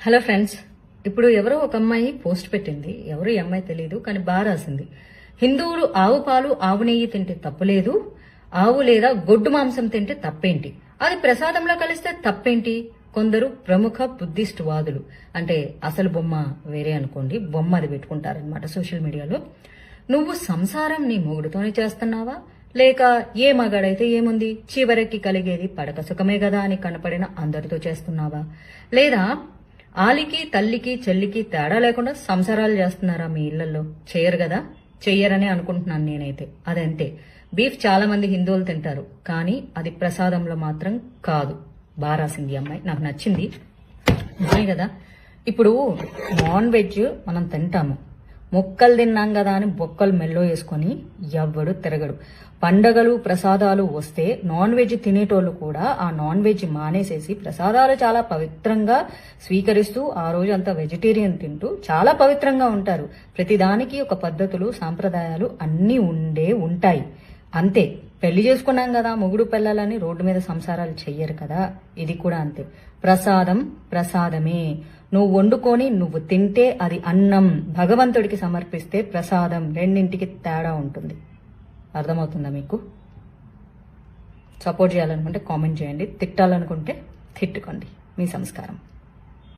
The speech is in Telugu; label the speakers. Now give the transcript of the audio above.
Speaker 1: హలో ఫ్రెండ్స్ ఇప్పుడు ఎవరో ఒక అమ్మాయి పోస్ట్ పెట్టింది. ఎవరు ఈ అమ్మాయి తెలియదు కానీ బాగా రాసింది. హిందువులు ఆవు పాలు ఆవు నెయ్యి తింటే తప్పులేదు ఆవు లేదా గొడ్డు మాంసం తింటే తప్పేంటి? అది ప్రసాదంలో కలిస్తే తప్పేంటి? కొందరు ప్రముఖ బుద్ధిస్ట్ వాదులు అంటే అసలు బొమ్మ వేరే అనుకోండి బొమ్మ అది పెట్టుకుంటారనమాట సోషల్ మీడియాలో. నువ్వు సంసారం నీ మొగుడుతోనే చేస్తున్నావా? లేక ఏ మగాడైతే ఏముంది? చివరికి కలిగేది పడక సుఖమే కదా అని కనపడిన అందరితో చేస్తున్నావా? లేదా ఆలికి తల్లికి చెల్లికి తేడా లేకుండా సంసారాలు చేస్తున్నారా మీ ఇళ్ళలో? చేయరు కదా? చెయ్యరని అనుకుంటున్నాను నేనైతే. అదంతే. బీఫ్ చాలా మంది హిందువులు తింటారు. కానీ అది ప్రసాదంలో మాత్రం కాదు. బాగా రాసింది అమ్మాయి. నాకు నచ్చింది. నిజమే కదా? ఇప్పుడు నాన్ వెజ్ మనం తింటాము. మొక్కలు తిన్నాం కదా అని బొక్కలు మెల్లో వేసుకొని ఎవ్వడు తిరగడు. పండగలు ప్రసాదాలు వస్తే నాన్ వెజ్ తినేటోళ్ళు కూడా ఆ నాన్ వెజ్ మానేసేసి ప్రసాదాలు చాలా పవిత్రంగా స్వీకరిస్తూ ఆ రోజు అంతా వెజిటేరియన్ తింటూ చాలా పవిత్రంగా ఉంటారు. ప్రతిదానికి ఒక పద్ధతులు సాంప్రదాయాలు అన్నీ ఉండే ఉంటాయి. అంతే. పెళ్ళి చేసుకున్నాం కదా మొగుడు పిల్లలని రోడ్డు మీద సంసారాలు చెయ్యరు కదా. ఇది కూడా అంతే. ప్రసాదం ప్రసాదమే. నువ్వు వండుకొని నువ్వు తింటే అది అన్నం. భగవంతుడికి సమర్పిస్తే ప్రసాదం. రెండింటికి తేడా ఉంటుంది. అర్థమవుతుందా మీకు? సపోర్ట్ చేయాలనుకుంటే కామెంట్ చేయండి. తిట్టాలనుకుంటే తిట్టుకోండి. మీ సంస్కారం.